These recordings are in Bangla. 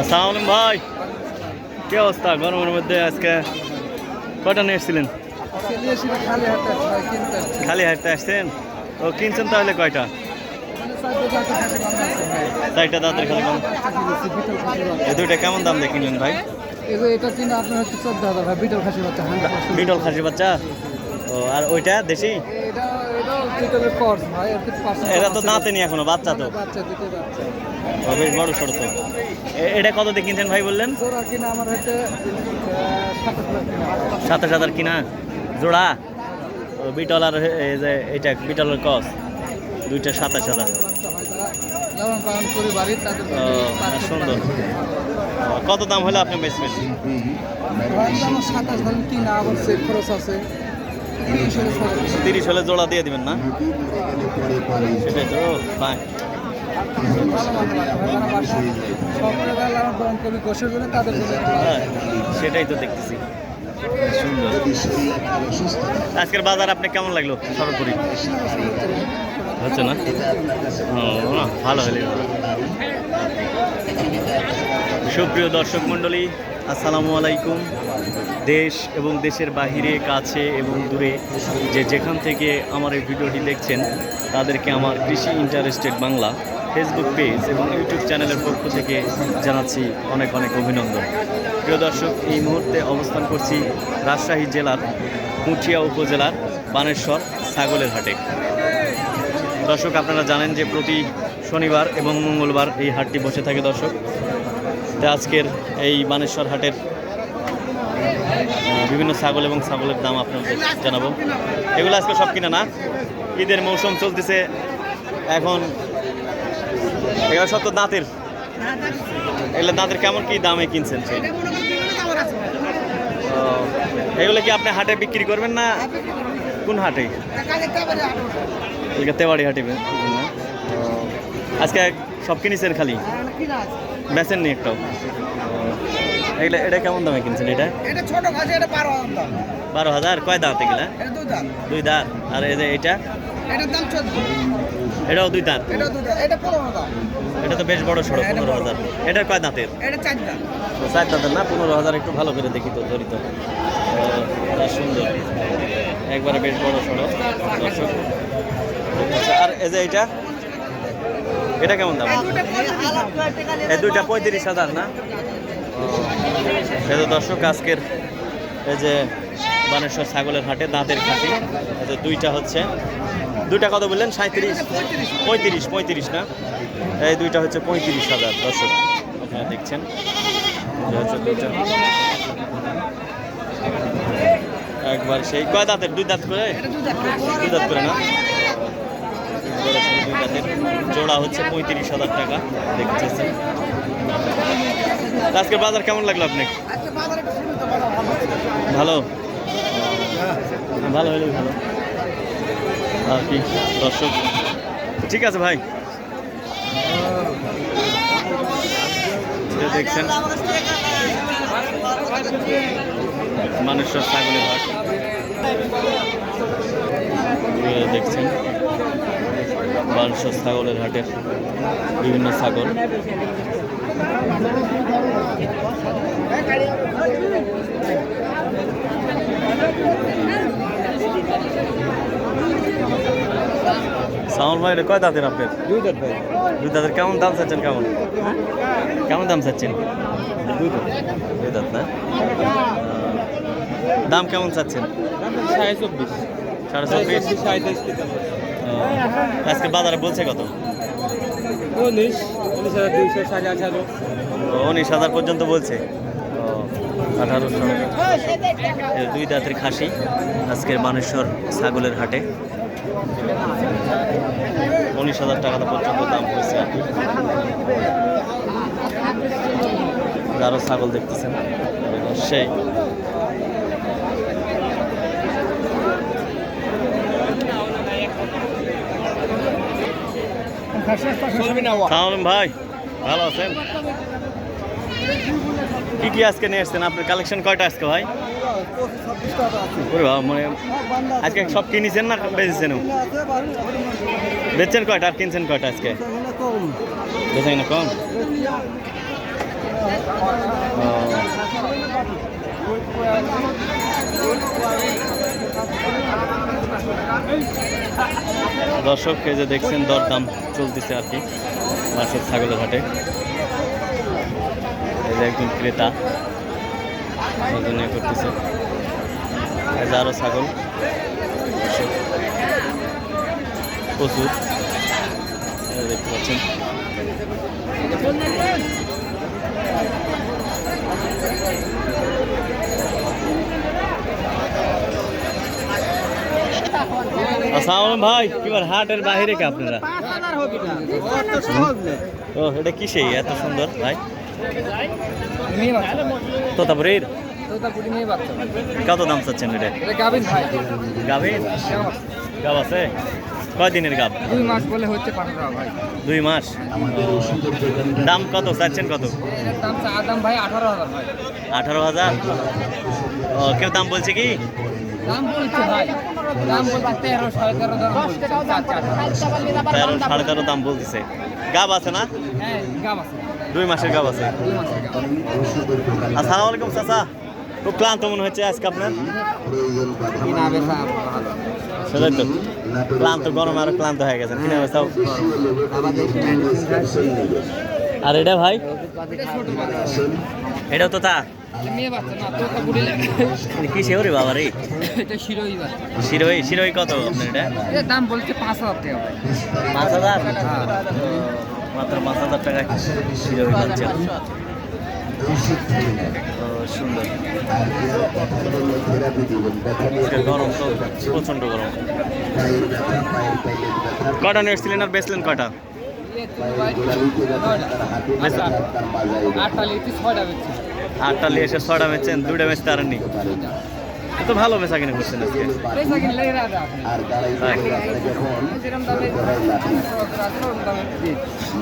আসসালামু আলাইকুম ভাই। কি অবস্থা? গরমের মধ্যে আজকে কটা নিয়ে এসেছিলেন? খালি হাঁটতে আসছেন? ও কিনছেন তাহলে কয়টা? মানে চারটা দাঁতের খালি কম এই দুইটা কেমন দাম দিয়ে কিনলেন ভাই? এটা কিনা আপনার হচ্ছে চোদ্দ হাজার ভাই বিটল খাসি বাচ্চা বিটল খাসি বাচ্চা? ও আর ওইটা দেশি? এটা তো। দাঁতে নি এখনও বাচ্চা তো। বাচ্চা বেশ বড় সড়ো এ- এটা কত দিয়ে কিনছেন ভাই বললেন? সাতাশ কিনা হাজার কিনা? জোড়া? বিটল আর এই যে এটা বিটলের কস। দুইটা সাতাশ হাজার। সুন্দর। কত দাম হলো আপনি বেচবেন? তিরিশ হলে জোড়া দিয়ে দিবেন না? সেটাই তো সেটাই তো দেখতেছি। আজকের বাজার আপনি কেমন লাগল? সর্বোপরি। হচ্ছে না? ভালো হলে সুপ্রিয় দর্শক মণ্ডলী, আসসালামু আলাইকুম। দেশ এবং দেশের বাহিরে, কাছে এবং দূরে যে যেখান থেকে আমার এই ভিডিওটি দেখছেন, তাদেরকে আমার কৃষি ইন্টারেস্টেড বাংলা। ফেসবুক পেজ এবং ইউটিউব চ্যানেলের পক্ষ থেকে জানাচ্ছি অনেক অনেক অভিনন্দন। প্রিয় দর্শক, এই মুহূর্তে অবস্থান করছি রাজশাহী জেলার পুঠিয়া উপজেলার বানেশ্বর ছাগলের হাটে। দর্শক, আপনারা জানেন যে প্রতি শনিবার এবং মঙ্গলবার এই হাটটি বসে থাকে দর্শক। তো আজকের এই বানেশ্বর হাটের বিভিন্ন ছাগল এবং ছাগলের দাম আপনাদের জানাব। এগুলো আজকে সব কিনা না, ঈদের মৌসুম চলতেছে। এখন এগুলো সব তো দাঁতের। এগুলো দাঁতের কেমন কি দামে কিনছেন? এগুলো কি আপনি হাটে বিক্রি করবেন না কোন হাটে? তেবাড়ি হাটে আজকে সব কিনেছেন খালি? বেচেন নি একটাও? এগুলো এটা কেমন দামে কিনছেন এটা? বারো হাজার। কয় দাঁত এগুলা? দুই দাঁত। আর এই যে এটা? এটাও দুই দাঁত? এটা এটা এটা তো বেশ বড় সড়ো এটা পনেরো। হাজার। এটার কয় দাঁতের? এটা তো চার দাঁতের না? পনেরো হাজার একটু ভালো করে দেখি তো ধরি তো। ও, সুন্দর। একবারে বেশ বড় সড়ো দর্শক। আর এই যে এটা এটা কেমন দাম? এই দুইটা পঁয়ত্রিশ হাজার। না? এই যে দর্শক আজকের এই যে বানেশ্বর ছাগলের হাটে দাঁতের খাসি। এই যে দুইটা হচ্ছে। দুইটা কত বললেন? সাঁত্রিশ পঁয়ত্রিশ পঁয়ত্রিশ না? এই দুইটা হচ্ছে পঁয়ত্রিশ হাজার দর্শক। আপনারা দেখছেন। একবার সেই কয় দাঁতের? দুই দাঁত করে? দুই দাঁত করে না? দুই দাঁতের জোড়া হচ্ছে পঁয়ত্রিশ হাজার টাকা। দেখতেছেন। আজকের বাজার কেমন লাগল আপনি ভালো। ভালো? হলে ভালো। আর কি দর্শক। ঠিক আছে ভাই। দেখছেন। মানুষের ছাগলের হাট। দেখছেন। মানুষের ছাগলের হাটের বিভিন্ন ছাগল। সাউন্ড ভাই কয় দাঁতের আপনার দুই দাম ভাই দুই দাঁতের কেমন দাম চাচ্ছেন কেমন কেমন দাম চাচ্ছেন দুই দাম দুই দাঁত না দাম কেমন চাচ্ছেন সাড়ে চব্বিশ সাড়ে চব্বিশ আজকে বাজারে বলছে কত উনিশ উনিশ হাজার দুইশো সাড়ে আঠারো উনিশ হাজার পর্যন্ত বলছে ও, আঠারোশো দুই দাঁতের খাসি আজকের মানেশ্বর ছাগলের হাটে উনিশ হাজার টাকা পর্যন্ত দাম হয়েছে। আর আরও ছাগল দেখতেছেন সেই। ভাই ভালো আছেন? কি কি আজকে নিয়ে আসছেন? আপনার কালেকশন কয়টা আজকে ভাই? মানে আজকে সব কিনেছেন না বেচেছেন বেচছেন কয়টা আর কিনছেন কয়টা আজকে? বেচেন না কম? দর্শক, এই যে দেখছেন দরদাম চলতেছে আর কি বাসক ছাগলের হাটে। যে একজন ক্রেতা ওজন করতেছে। এই যে আরও ছাগল। প্রচুর। দেখতে পাচ্ছেন। আসসালাম ভাই কিবার হাটের বাইরে কে আপনারা? ও এটা কি সেই এত সুন্দর ভাই। মেয়ে বাচ্চা। তোতাপুরের? তোতাপুরি মেয়ে বাচ্চা। কত দাম চাচ্ছেন এটা? এটা গাবিন ভাই। গাবের গাব। আছে? কয় দিনের গাব? দুই মাস বলে হচ্ছে ভাই। দুই মাস? দাম কত? চাচ্ছেন কত? এটার দাম দাম ভাই আঠারো হাজার ভাই। আঠারো হাজার? ও কেউ দাম বলছে কি? দাম বলছে ভাই। দাম বলছে তেরো সাড়ে তেরো দাম। তেরো সাড়ে তেরো দাম বলতেছে। গাব আছে না? হ্যাঁ গাব আছে। দুই মাসের গাব আছে। আসসালামু আলাইকুম চাচা। খুব ক্লান্ত মনে হচ্ছে আজকে আপনার। সেটাই তো। ক্লান্ত গরমে আরও ক্লান্ত হয়ে গেছেন। কিনে আমাদের আর এটা ভাই? এটা এটাও তো তা। বাবা রে? শিরোই শিরোই কত আপনার এটা? দাম বলছে পাঁচ হাজার পাঁচ হাজার? হ্যাঁ। মাত্র পাঁচ হাজার টাকা শিরোই পাচ্ছেন ও, সুন্দর। গরম তো প্রচণ্ড গরম। কটা নিয়ে এসেছিলেন আর বেচলেন কটা আটটা নিয়ে এসে ছটা বেচছেন দুটা বেচতে পারেননি। তো ভালো বেচা কিনে করছেন আজকে।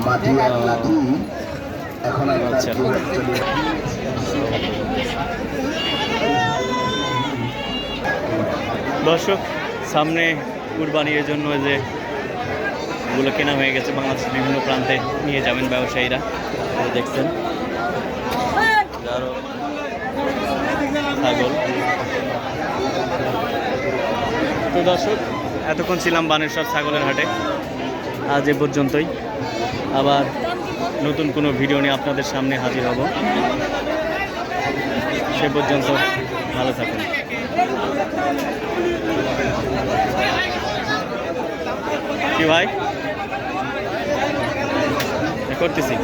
মাটি আর লাঠি এখন আচ্ছা। দর্শক সামনে কুরবানির জন্য যে গুলো কেনা হয়ে গেছে বাংলাদেশের বিভিন্ন প্রান্তে নিয়ে যাবেন ব্যবসায়ীরা। দেখছেন আরও ছাগল তো দর্শক, এতক্ষণ ছিলাম বানেশ্বর ছাগলের হাটে। আজ এ পর্যন্তই। আবার নতুন কোনো ভিডিও নিয়ে আপনাদের সামনে হাজির হব। সে পর্যন্ত ভালো থাকুন। কি ভাই? করতেছি।